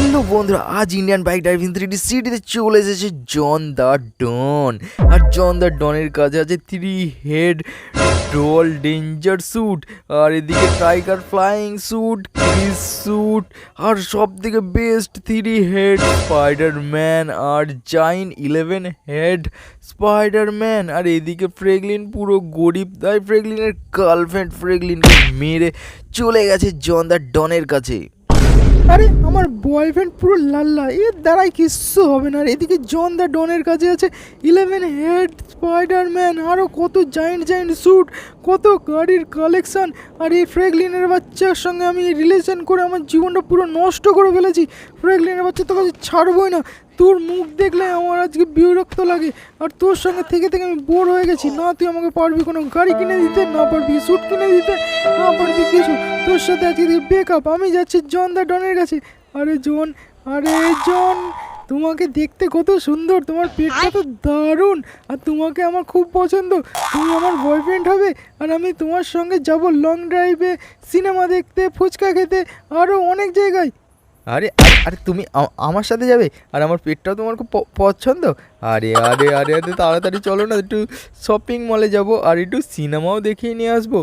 Hello বন্ধুরা, আজ Indian bike driving three D সিটিতে চলে এসেছে John the Don R John the ডনের কাছে আছে three head doll danger suit আর এদিকে tiger flying suit Chris suit আর সব থেকে বেস্ট থ্রি হেড স্পাইডারম্যান আর জাইন ইলেভেন হেড স্পাইডারম্যান আর এদিকে ফ্রেগলিন পুরো গরিব তাই ফ্রেগলিনের গার্লফ্রেন্ড ফ্রেগলিনকে মেরে চলে গেছে জন দ্য ডনের কাছে। আরে, আমার বয়ফ্রেন্ড পুরো লাল্লা। এর দ্বারাই কিচ্ছু হবে না। আর এদিকে জন দ্য ডনের কাছে আছে। ইলেভেন হেড স্পাইডারম্যান আরও কত জায়েন্ট জায়েন্ট স্যুট কত গাড়ির কালেকশান আর এই ফ্রেগলিনের বাচ্চার সঙ্গে আমি রিলেশন করে আমার জীবনটা পুরো নষ্ট করে ফেলেছি। ফ্রেগলিনের বাচ্চা তো কাছে ছাড়বই না। তোর মুখ দেখলে আমার আজকে বিরক্ত লাগে। আর তোর সঙ্গে থেকে থেকে আমি বোর হয়ে গেছি। না, তুই আমাকে পারবি কোনো গাড়ি কিনে দিতে, না পারবি স্যুট কিনে দিতে, না পারবি কিছু। তোর সাথে আজকে বেকআপ আমি যাচ্ছি জন দা ডনের কাছে। আরে জন আরে জন, তোমাকে দেখতে কত সুন্দর। তোমার পেটটা তো দারুণ। আর তোমাকে আমার খুব পছন্দ। তুমি আমার বয়ফ্রেন্ড হবে। আর আমি তোমার সঙ্গে যাব লং ড্রাইভে সিনেমা দেখতে, ফুচকা খেতে আরও অনেক জায়গায়। আরে আরে- তুমি আমার সাথে যাবে? আর আমার পেটটাও তোমার খুব পছন্দ? আরে আরে আরে আরে তাড়াতাড়ি চলো না একটু শপিং মলে যাব আর একটু সিনেমাও দেখিয়ে নিয়ে আসব।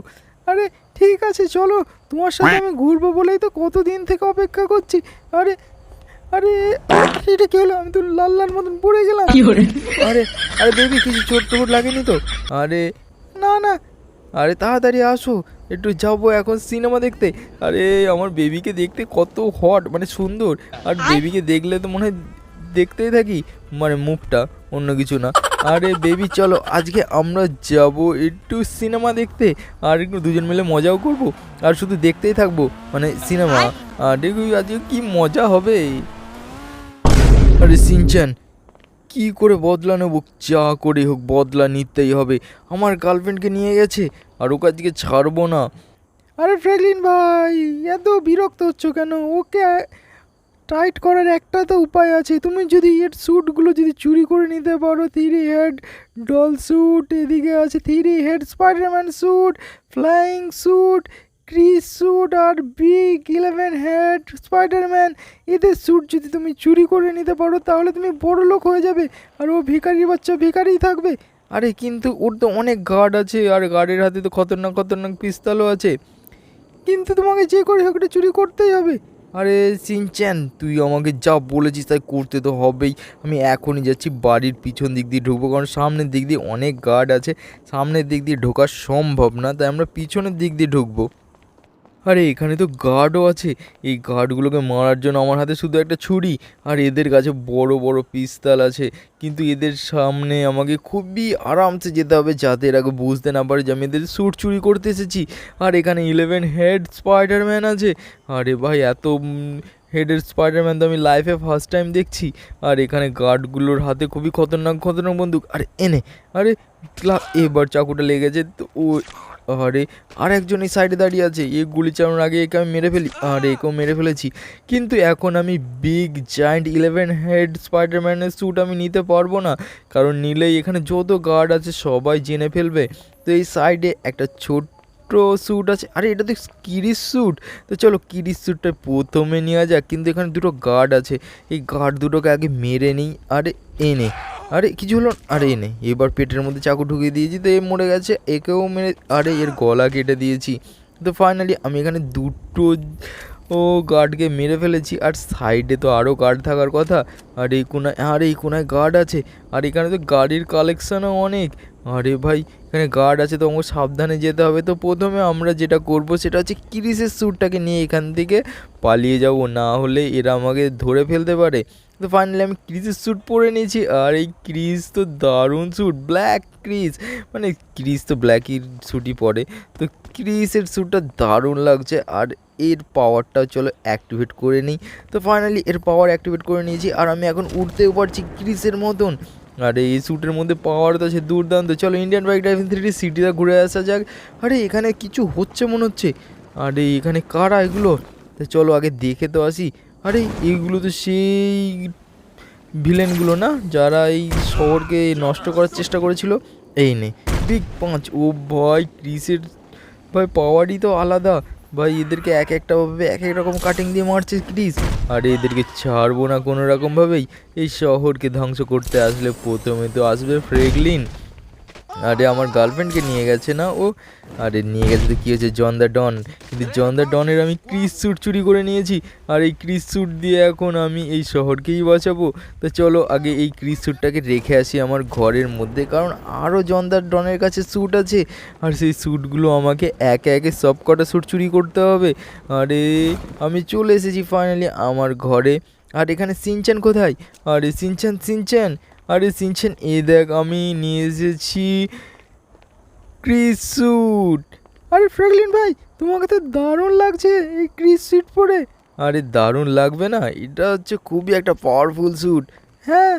আরে ঠিক আছে চলো তোমার সাথে আমি ঘুরবো বলেই তো কতদিন থেকে অপেক্ষা করছি। আরে আরে আরে, এটা কি হলো? আমি তো লাল লাল মতন পড়ে গেলাম। আরে আরে বেবি কিছু চোট টোট লাগেনি তো? আরে না না আরে তাড়াতাড়ি আসো একটু যাব এখন সিনেমা দেখতে। আরে আমার বেবিকে দেখতে কত হট মানে সুন্দর। আর বেবিকে দেখলে তো মনে হয় দেখতেই থাকি মানে মুখটা অন্য কিছু না। আরে বেবি চলো আজকে আমরা যাব একটু সিনেমা দেখতে আর একটু দুজন মিলে মজাও করব আর শুধু দেখতেই থাকব মানে সিনেমা। আর দেখো আজকে কি মজা হবে। আরে সিনচান কি করে বদলা নেব? যা করে হোক, বদলা নিতেই হবে। আমার গার্লফ্রেন্ডকে নিয়ে গেছে, আর ওকে আজকে ছাড়বো না। আরে ফ্রেগলিন ভাই, এত বিরক্ত হচ্ছ কেন? ওকে টাইট করার একটা তো উপায় আছে। তুমি যদি এর স্যুটগুলো যদি চুরি করে নিতে পারো, থ্রি হেড ডল স্যুট, এদিকে আছে three head Spiderman suit, flying suit Krrish suit আর বিগ ইলেভেন হেড স্পাইডারম্যান। এদের স্যুট যদি তুমি চুরি করে নিতে পারো, তাহলে তুমি বড় লোক হয়ে যাবে। আর ও ভিখারির বাচ্চা ভিখারিই থাকবে। আরে কিন্তু ওর তো অনেক গার্ড আছে, আর গার্ডের হাতে তো খতরনাক খতরনাক পিস্তলও আছে। কিন্তু তোমাকে যে করে হোক এটা চুরি করতেই হবে। আরে সিনচ্যান, তুই আমাকে যা বলেছিস তাই করতে তো হবেই। আমি এখনই যাচ্ছি বাড়ির পিছন দিক দিয়ে ঢুকবো, কারণ সামনের দিক দিয়ে অনেক গার্ড আছে। সামনের দিক দিয়ে ঢোকা সম্ভব না, তাই আমরা পিছনের দিক দিয়ে ঢুকবো। আরে, এখানে তো গার্ডও আছে। এই গার্ডগুলোকে মারার জন্য আমার হাতে শুধু একটা ছুরি। আর এদের কাছে বড় বড় পিস্তল আছে। কিন্তু এদের সামনে আমাকে খুবই আরামসে যেতে হবে যাতে এর বুঝতে না পারে যে আমি এদের স্যুট চুরি করতে এসেছি। আর এখানে ইলেভেন হেড স্পাইডারম্যান আছে। আরে ভাই, এত হেডের স্পাইডারম্যান তো আমি লাইফে ফার্স্ট টাইম দেখছি। আর এখানে গার্ডগুলোর হাতে খুবই খতরনাক খতরনাক বন্দুক। আরে, এনে, আরে এবার চাকুটা লেগেছে। তো ও আরে আর একজন এই সাইডে দাঁড়িয়ে আছে এ গুলি চালানোর আগে একে আমি মেরে ফেলি। আর একেও মেরে ফেলেছি। কিন্তু এখন আমি বিগ জায়ান্ট ইলেভেন হেড স্পাইডারম্যানের স্যুট আমি নিতে পারব না। কারণ নিলেই এখানে যত গার্ড আছে সবাই জেনে ফেলবে। তো এই সাইডে একটা ছোট্ট স্যুট আছে। আরে, এটা তো কিরিস স্যুট তো চলো কিরিস স্যুটটা প্রথমে নেওয়া যাক। কিন্তু এখানে দুটো গার্ড আছে। এই গার্ড দুটোকে আগে মেরে নিই। আরে, এনে। আরে, কিছু হলো। আরে নেই এবার পেটের মধ্যে চাকু ঢুকিয়ে দিয়েছি, তো এ মরে গেছে, একেও মেরে, আরে, এর গলা কেটে দিয়েছি। তো ফাইনালি আমি এখানে দুটো, ও গার্ডকে মেরে ফেলেছি, আর সাইডে তো আরও গার্ড থাকার কথা, আর এই কোনায়, আর, এই কোনায় গার্ড আছে, আর এখানে তো গাড়ির কালেকশানও অনেক। আরে ভাই, এখানে গার্ড আছে, তো আমাকে সাবধানে যেতে হবে। তো প্রথমে আমরা যেটা করব, সেটা হচ্ছে ক্রিসের স্যুটটাকে নিয়ে এখান থেকে পালিয়ে যাব, না হলে এরা আমাকে ধরে ফেলতে পারে। তো ফাইনালি আমি ক্রিসের স্যুট পরে নিয়েছি। আর এই ক্রিজ তো দারুণ স্যুট ব্ল্যাক ক্রিস। মানে ক্রিস তো ব্ল্যাকই স্যুটই পরে। তো ক্রিসের স্যুটটা দারুণ লাগছে। আর এর পাওয়ারটাও চলো অ্যাক্টিভেট করে নিই। তো ফাইনালি এর পাওয়ার অ্যাক্টিভেট করে নিয়েছি। আর আমি এখন উঠতেও পারছি ক্রিসের মতন। আর এই স্যুটের মধ্যে পাওয়ার তো আছে দুর্দান্ত। চলো ইন্ডিয়ান বাইক ড্রাইভিং থ্রি সিটিটা ঘুরে আসা যাক। আরে এখানে কিছু হচ্ছে মনে হচ্ছে। আরে এখানে কারা এগুলো? তো চলো আগে দেখে তো আসি। আরে, এইগুলো তো সেই ভিলেনগুলো না, যারা এই শহরকে নষ্ট করার চেষ্টা করেছিল। এই নে বিগ পাঁচ, ও ভাই, ক্রিসের ভাই পাওয়ারই তো আলাদা। ভাই, এদেরকে এক একটা ভাবে এক এক রকম কাটিং দিয়ে মারছে ক্রিস। আর, এদেরকে ছাড়বো না কোনো রকমভাবেই এই শহরকে ধ্বংস করতে আসলে প্রথমে তো আসবে ফ্রেগলিন আরে আমার গার্লফ্রেন্ডকে নিয়ে গেছে না ও? আরে নিয়ে গেছে তো কী হয়েছে? জন দ্য ডন কিন্তু জন দ্য ডনের আমি ক্রিস স্যুট চুরি করে নিয়েছি। আর এই ক্রিস স্যুট দিয়ে এখন আমি এই শহরকেই বাঁচাবো। তো চলো আগে এই ক্রিস স্যুটটাকে রেখে আসি আমার ঘরের মধ্যে। কারণ আরও জন দ্য ডনের কাছে স্যুট আছে। আর সেই স্যুটগুলো আমাকে একে একে সব কটা স্যুট চুরি করতে হবে। আরে আমি চলে এসেছি ফাইনালি আমার ঘরে। আর এখানে সিনচান কোথায়? আরে সিনচান সিনচান আরে সিনচান, এ দেখ আমি নিয়ে এসেছি ক্রিস স্যুট আরে ফ্র্যাঙ্কলিন ভাই, তোমাকে তো দারুণ লাগছে এই ক্রিস সিট পরে। আরে দারুণ লাগবে না, এটা হচ্ছে খুবই একটা পাওয়ারফুল স্যুট হ্যাঁ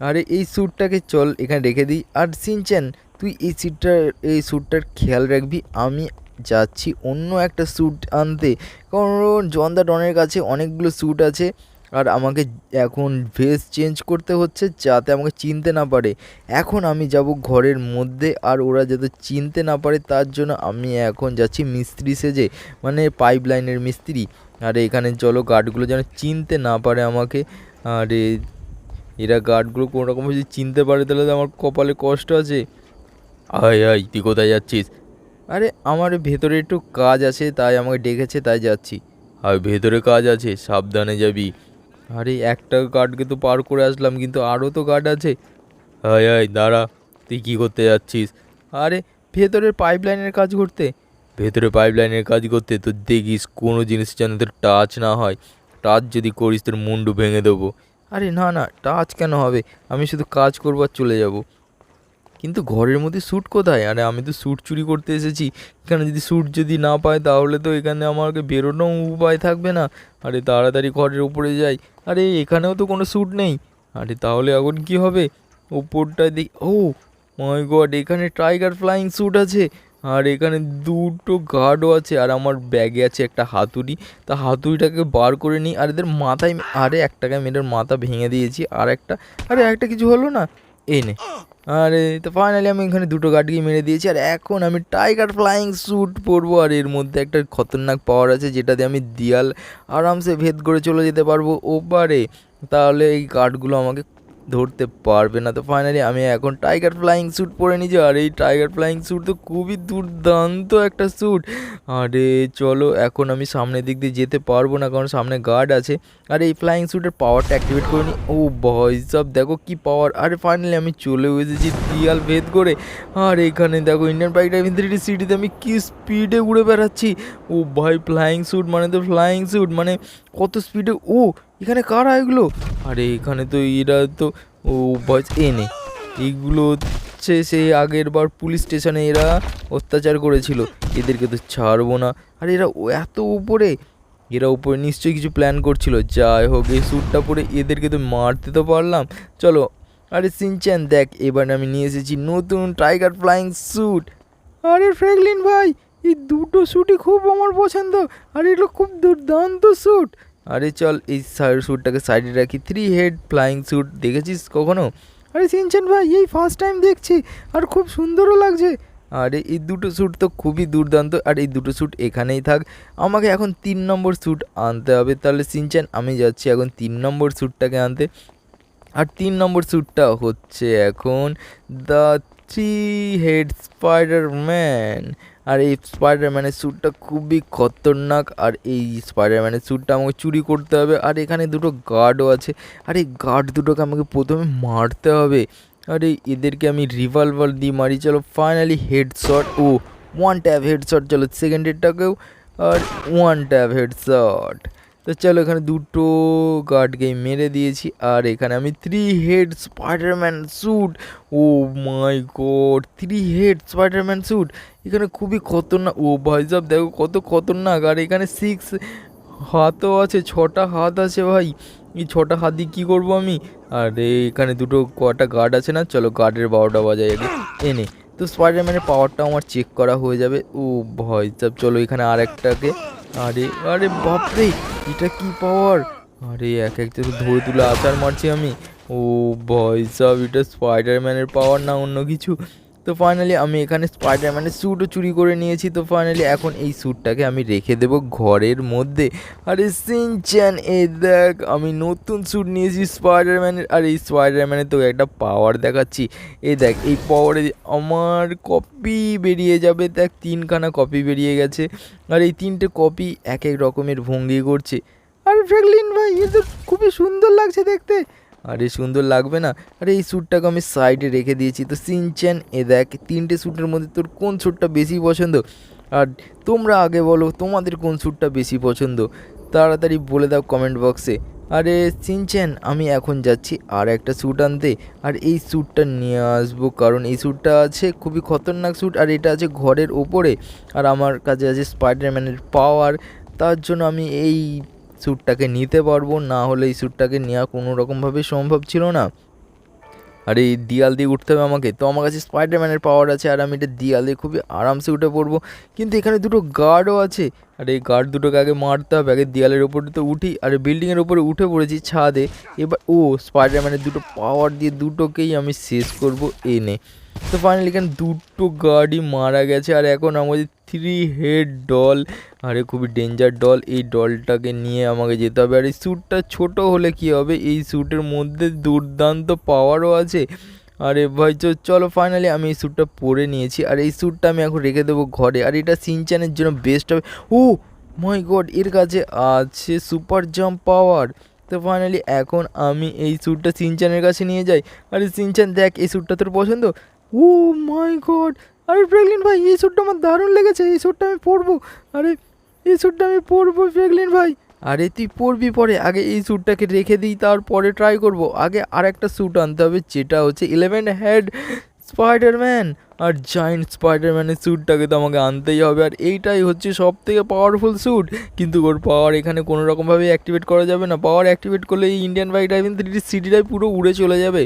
আরে এই স্যুটটাকে চল, এখানে রেখে দিই। আর সিনচেন, তুই এই সিটটার এই স্যুটটার খেয়াল রাখবি, আমি যাচ্ছি অন্য একটা স্যুট আনতে। কারণ জন্দা ডনের কাছে অনেকগুলো স্যুট আছে। আর আমাকে এখন ভেস চেঞ্জ করতে হচ্ছে যাতে আমাকে চিনতে না পারে। এখন আমি যাব ঘরের মধ্যে আর ওরা যাতে চিনতে না পারে তার জন্য আমি এখন যাচ্ছি মিস্ত্রি সেজে মানে পাইপ লাইনের মিস্ত্রি। আর এখানে চলো গার্ডগুলো যেন চিনতে না পারে আমাকে। আর এরা গার্ডগুলো কোনো রকম যদি চিনতে পারে তাহলে তো আমার কপালে কষ্ট আছে। আয় আয়, তুই কোথায় যাচ্ছিস? আরে আমার ভেতরে একটু কাজ আছে, তাই আমাকে ডেকেছে, তাই যাচ্ছি। আর ভেতরে কাজ আছে, সাবধানে যাবি। আরে, একটা গার্ডকে তো পার করে আসলাম, কিন্তু আরও তো গার্ড আছে। হায় হায়, দাঁড়া, তুই কী করতে যাচ্ছিস? আরে, ভেতরের পাইপ লাইনের কাজ করতে। ভেতরে পাইপ লাইনের কাজ করতে তো দেখিস কোনো জিনিস যেন তোর টাচ না হয়। টাচ যদি করিস তোর মুন্ডু ভেঙে দেবো। আরে, না না টাচ কেন হবে? আমি শুধু কাজ করব আর চলে যাব। কিন্তু ঘরের মধ্যে স্যুট কোথায়? আরে আমি তো স্যুট চুরি করতে এসেছি। এখানে যদি স্যুট যদি না পাই তাহলে তো এখানে আমাকে বেরোনো উপায় থাকবে না। আরে তাড়াতাড়ি ঘরের উপরে যাই। আরে এখানেও তো কোনো স্যুট নেই। আরে তাহলে এখন কি হবে? ওপরটায় দেখি, ও মাই গড এখানে টাইগার ফ্লাইং স্যুট আছে। আর এখানে দুটো গার্ডও আছে। আর আমার ব্যাগে আছে একটা হাতুড়ি। তা হাতুড়িটাকে বার করে নিই। আর এদের মাথায়, আরে একটাকে মেয়েটার মাথা ভেঙে দিয়েছি। আর একটা, আরে একটা কিছু হলো না। এই নে। আরে, তো ফাইনালি আমি এখানে দুটো গার্ডকে মেরে দিয়েছি, আর এখন আমি টাইগার ফ্লাইং স্যুট পরবো, আর এর মধ্যে একটা খতরনাক পাওয়ার আছে, যেটা দিয়ে আমি দিয়াল আরামসে ভেদ করে চলে যেতে পারব। ওপারে, তাহলে এই গার্ডগুলো আমাকে ধরতে পারবে না। তো ফাইনালি আমি এখন টাইগার ফ্লাইং স্যুট পরে নিয়েছি। আর এই টাইগার ফ্লাইং স্যুট তো খুবই দুর্দান্ত একটা স্যুট আরে চলো, এখন আমি সামনের দিক দিয়ে যেতে পারব না, কারণ সামনে গার্ড আছে। আর এই ফ্লাইং স্যুটের পাওয়ারটা অ্যাক্টিভেট করে নিই ও ভয় সব দেখো কি পাওয়ার আরে ফাইনালি আমি চলে এসেছি দিয়াল ভেদ করে। আর এখানে দেখো ইন্ডিয়ান বাইক ড্রাইভিং থ্রি সিটিতে আমি কি স্পিডে উড়ে বেড়াচ্ছি। ও ভাই ফ্লাইং স্যুট মানে তো ফ্লাইং স্যুট মানে কত স্পিডে ও এখানে কারা এগুলো? আরে, এখানে তো এরা তো, ও ভয় এনে এইগুলো হচ্ছে সেই আগের বার পুলিশ স্টেশনে এরা অত্যাচার করেছিল। এদেরকে তো ছাড়বো না। আর, এরা এত উপরে। এরা উপরে নিশ্চয়ই কিছু প্ল্যান করছিল। যাই হোক, এই স্যুটটা পরে এদেরকে তো মারতে তো পারলাম। চলো, আরে, সিনচ্যান, দেখ, এবার আমি নিয়ে এসেছি নতুন টাইগার ফ্লাইং স্যুট আরে, ফ্র্যাঙ্কলিন ভাই, এই দুটো স্যুটই খুব আমার পছন্দ। আর এগুলো খুব দুর্দান্ত স্যুট আরে চল এই স্যুটটাকে সাইডে রাখি। থ্রি হেড ফ্লাইং স্যুট দেখেছিস কখনো? আরে সিনচেন ভাই, এই ফার্স্ট টাইম দেখছি, আর খুব সুন্দরও লাগছে। আরে এই দুটো স্যুট তো খুবই দুর্দান্ত, আর এই দুটো স্যুট এখানেই থাক। আমাকে এখন তিন নম্বর স্যুট আনতে হবে। তাহলে সিনচান, আমি যাচ্ছি এখন তিন নম্বর স্যুটটাকে আনতে। আর তিন নম্বর স্যুটটা হচ্ছে এখন the three head spider man আর এই স্পাইডারম্যানের স্যুটটা খুবই খতরনাক, আর এই স্পাইডারম্যানের স্যুটটা আমাকে চুরি করতে হবে, আর এখানে দুটো গার্ডও আছে। আর এই গার্ড দুটোকে আমাকে প্রথমে মারতে হবে। আরে এদেরকে আমি রিভলভার দিয়ে মারি। চলো ফাইনালি হেডশট ও ওয়ান ট্যাপ হেডশট চলো সেকেন্ড হেডটাকেও আর ওয়ান ট্যাপ হেডশট তো চলো এখানে দুটো গার্ডকে মেরে দিয়েছি, আর এখানে আমি three head Spiderman suit oh my god three head Spiderman suit এখানে খুবই খতরনাক, ও ভাই সাহেব দেখো কত খতরনাক, আর এখানে সিক্স হাতও আছে, ছটা হাত আছে ভাই। এই ছটা হাত দিয়ে কী করব আমি? আর এখানে দুটো কটা গার্ড আছে না, চলো গার্ডের বারোটা বাজাই আগে। এনে তো স্পাইডারম্যানের পাওয়ারটা আমার চেক করা হয়ে যাবে। ও ভয় সব, চলো এখানে আর একটাকে আরে আরে বাপরে, এটা কি পাওয়ার আরে এক একটা ধরে তুলে আচার মারছি আমি। ও ভয় সব, এটা স্পাইডারম্যানের পাওয়ার না অন্য কিছু? তো ফাইনালি আমি এখানে স্পাইডার স্পাইডারম্যানের স্যুটও চুরি করে নিয়েছি। তো ফাইনালি এখন এই স্যুটটাকে আমি রেখে দেবো ঘরের মধ্যে। আরে সিন সিনচ্যান, এ দেখ, আমি নতুন স্যুট নিয়েছি স্পাইডারম্যানের আর এই স্পাইডারম্যানের তো একটা পাওয়ার দেখাচ্ছি। এ দেখ, এই পাওয়ারে আমার কপি বেরিয়ে যাবে। দেখ, তিনখানা কপি বেরিয়ে গেছে। আর এই তিনটে কপি এক এক রকমের ভঙ্গি করছে। আরে ফ্র্যাঙ্কলিন ভাই, এ তো খুবই সুন্দর লাগছে দেখতে। আরে, সুন্দর লাগবে না? আরে, এই স্যুটটাকে আমি সাইডে রেখে দিয়েছি। তো সিনচ্যান এ দেখ, তিনটে স্যুটের মধ্যে তোর কোন স্যুটটা বেশি পছন্দ? আর তোমরা আগে বলো, তোমাদের কোন স্যুটটা বেশি পছন্দ? তাড়াতাড়ি বলে দাও কমেন্ট বক্সে আরে সিনচ্যান আমি এখন যাচ্ছি আর একটা স্যুট আনতে। আর এই স্যুটটা নিয়ে আসব, কারণ এই স্যুটটা আছে খুবই খতরনাক স্যুট, আর এটা আছে ঘরের ওপরে। আর আমার কাছে আছে স্পাইডারম্যানের পাওয়ার তার জন্য আমি এই স্যুটটাকে নিতে পারব, না হলে এই স্যুটটাকে নেওয়া কোনো রকমভাবে সম্ভব ছিল না। আর, এই দিয়াল দিয়ে উঠতে হবে আমাকে। তো আমার কাছে স্পাইডারম্যানের পাওয়ার আছে, আর আমি এটা দিয়াল দিয়ে খুবই আরামসে উঠে পড়ব। কিন্তু এখানে দুটো গার্ডও আছে। আর, এই গার্ড দুটোকে আগে মারতে হবে। আগে দেয়ালের ওপরে তো উঠি। আর বিল্ডিংয়ের ওপরে উঠে পড়েছি ছাদে। এবার, ও স্পাইডারম্যানের দুটো পাওয়ার দিয়ে দুটোকেই আমি শেষ করব এনে। তো ফাইনালি এখানে দুটো গার্ডই মারা গেছে। আর এখন আমাদের থ্রি হেড ডল। আরে, খুবই ডেঞ্জার ডল। এই ডলটাকে নিয়ে আমাকে যেতে হবে। আর এই স্যুটটা ছোট হলে কি হবে? এই স্যুটের মধ্যে দুর্দান্ত পাওয়ারও আছে। আরে ভাই চ চলো ফাইনালি আমি এই স্যুটটা পরে নিয়েছি। আর এই স্যুটটা আমি এখন রেখে দেবো ঘরে। আর এটা সিনচানের জন্য বেস্ট হবে। ও মাই গড এর কাছে আছে সুপার জাম্প পাওয়ার তো ফাইনালি এখন আমি এই স্যুটটা সিনচানের কাছে নিয়ে যাই। আরে সিনচান দেখ, এই স্যুটটা তোর পছন্দ? ও মাই গড আরে ফ্র্যাঙ্কলিন ভাই, এই স্যুটটা আমার দারুণ লেগেছে, এই স্যুটটা আমি পরবো। আরে, এই স্যুটটা আমি পরবো ফ্র্যাঙ্কলিন ভাই। আরে তুই পরবি পরে, আগে এই স্যুটটাকে রেখে দিই, তারপরে ট্রাই করব। আগে আর একটা স্যুট আনতে হবে, যেটা হচ্ছে ইলেভেন হেড স্পাইডারম্যান আর জায়েন্ট স্পাইডারম্যানের স্যুটটাকে তো আমাকে আনতেই হবে। আর এইটাই হচ্ছে সব থেকে পাওয়ারফুল স্যুট কিন্তু ওর পাওয়ার এখানে কোনো রকমভাবে অ্যাক্টিভেট করা যাবে না। পাওয়ার অ্যাক্টিভেট করলে এই ইন্ডিয়ান বাইক ড্রাইভিং থ্রি সিটিটাই পুরো উড়ে চলে যাবে।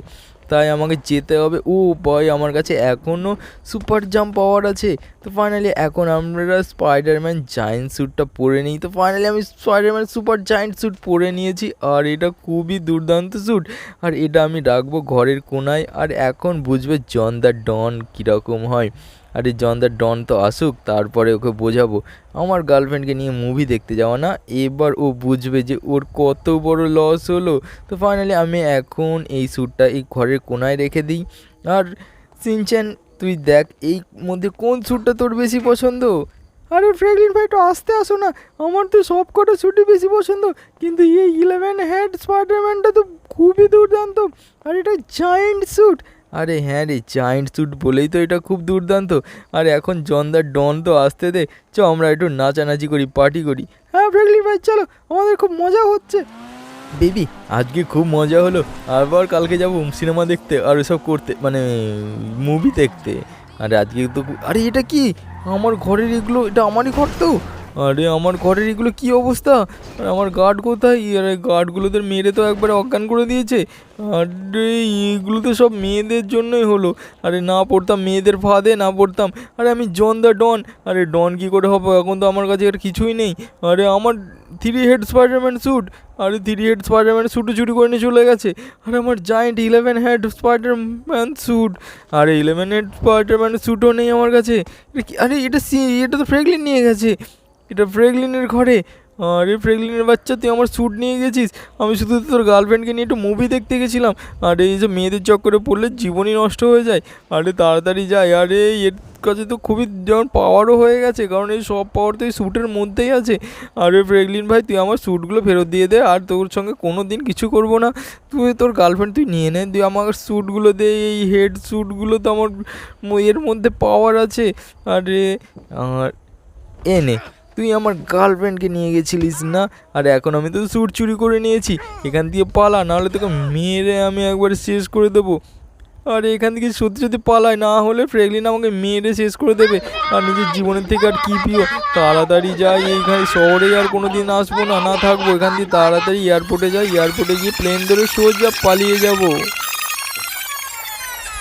তাই আমাকে যেতে হবে। ও বয় আমার কাছে এখনও সুপার জাম্প পাওয়ার আছে। তো ফাইনালি এখন আমরা স্পাইডারম্যান জায়েন্ট স্যুটটা পরে নিই। তো ফাইনালি আমি স্পাইডারম্যান সুপার জায়েন্ট স্যুট পরে নিয়েছি। আর এটা খুবই দুর্দান্ত স্যুট আর এটা আমি রাখব ঘরের কোনায়। আর এখন বুঝবে জন দ্য ডন কীরকম হয়। আর এই জন দ্য ডন তো আসুক, তারপরে ওকে বোঝাবো। আমার গার্লফ্রেন্ডকে নিয়ে মুভি দেখতে যাওয়া না, এবার ও বুঝবে যে ওর কত বড় লস হলো। তো ফাইনালি আমি এখন এই স্যুটটা এই ঘরের কোনায় রেখে দিই। আর সিনচ্যান, তুই দেখ, এই মধ্যে কোন স্যুটটা তোর বেশি পছন্দ? আরে ফ্র্যাঙ্কলিন ভাই, একটু আসতে আসো না। আমার তো সব কটা স্যুটই বেশি পছন্দ। কিন্তু এই ইলেভেন হেড স্পাইডারম্যানটা তো খুবই দুর্দান্ত। আর এটা জায়েন্ট স্যুট আরে হ্যাঁ রে জায়েন্ট স্যুট বলেই তো এটা খুব দুর্দান্ত। আর এখন জন্দার ডন তো আসতে দে, চ আমরা একটু নাচানাচি করি পার্টি করি। হ্যাঁ ফ্র্যাঙ্কলিন ভাই, চলো, আমাদের খুব মজা হচ্ছে। বেবি, আজকে খুব মজা হলো। আবার কালকে যাব সিনেমা দেখতে, আর এসব করতে মানে মুভি দেখতে। আরে আজকে তো আরে এটা কি? আমার ঘরের এগুলো, এটা আমারই ঘর তো। আরে আমার ঘরের এগুলো কি অবস্থা? আর আমার গার্ড কোথায়? আরে গার্ডগুলোদের মেরে তো একবারে অজ্ঞান করে দিয়েছে। আরে এগুলো তো সব মেয়েদের জন্যই হলো। আরে না পড়তাম মেয়েদের ফাঁদে, না পড়তাম। আরে আমি জন দ্য ডন আরে ডন কি করে হবে? এখন তো আমার কাছে আর কিছুই নেই। আরে আমার থ্রি হেড স্পাইডারম্যান স্যুট আরে থ্রি হেড স্পাইডারম্যান স্যুটও চুরি করে নিয়ে চলে গেছে। আর আমার giant eleven head Spiderman suit আরে ইলেভেন হেড স্পাইডারম্যান স্যুটও নেই আমার কাছে। আরে এটা সি এটা তো ফ্রেগলিন নিয়ে গেছে। এটা ফ্রেগলিনের ঘরে। আরে ফ্রেগলিনের বাচ্চা, তুই আমার স্যুট নিয়ে গেছিস? আমি শুধু তোর গার্লফ্রেন্ডকে নিয়ে একটু মুভি দেখতে গেছিলাম। আর এই যে মেয়েদের চক্করে পড়লে জীবনই নষ্ট হয়ে যায়। আরে তাড়াতাড়ি যাই আরে এর কাছে তো খুবই যেমন পাওয়ারও হয়ে গেছে, কারণ এই সব পাওয়ার তো এই স্যুটের মধ্যেই আছে। আরে ফ্রেগলিন ভাই, তুই আমার স্যুটগুলো ফেরত দিয়ে দে, আর তোর সঙ্গে কোনো দিন কিছু করব না। তুই তোর গার্লফ্রেন্ড তুই নিয়ে নে, তুই আমার স্যুটগুলো দে, এই হেড স্যুটগুলো তো আমার এর মধ্যে পাওয়ার আছে। আরে, আর এনে তুই আমার গার্লফ্রেন্ডকে নিয়ে গেছিলিস না? আর এখন আমি তো স্যুট চুরি করে নিয়েছি। এখান দিয়ে পালা, নাহলে তোকে মেরে আমি একবার শেষ করে দেবো। আর এখান থেকে সত্যি সত্যি পালায়, না হলে ফ্রেগলিন আমাকে মেরে শেষ করে দেবে। আর নিজের জীবনের থেকে আর কী প্রিয়? তাড়াতাড়ি যাই এইখানে, শহরে আর কোনো দিন আসব না না থাকব। এখান দিয়ে তাড়াতাড়ি এয়ারপোর্টে যাই এয়ারপোর্টে গিয়ে প্লেন ধরে সোজা পালিয়ে যাব।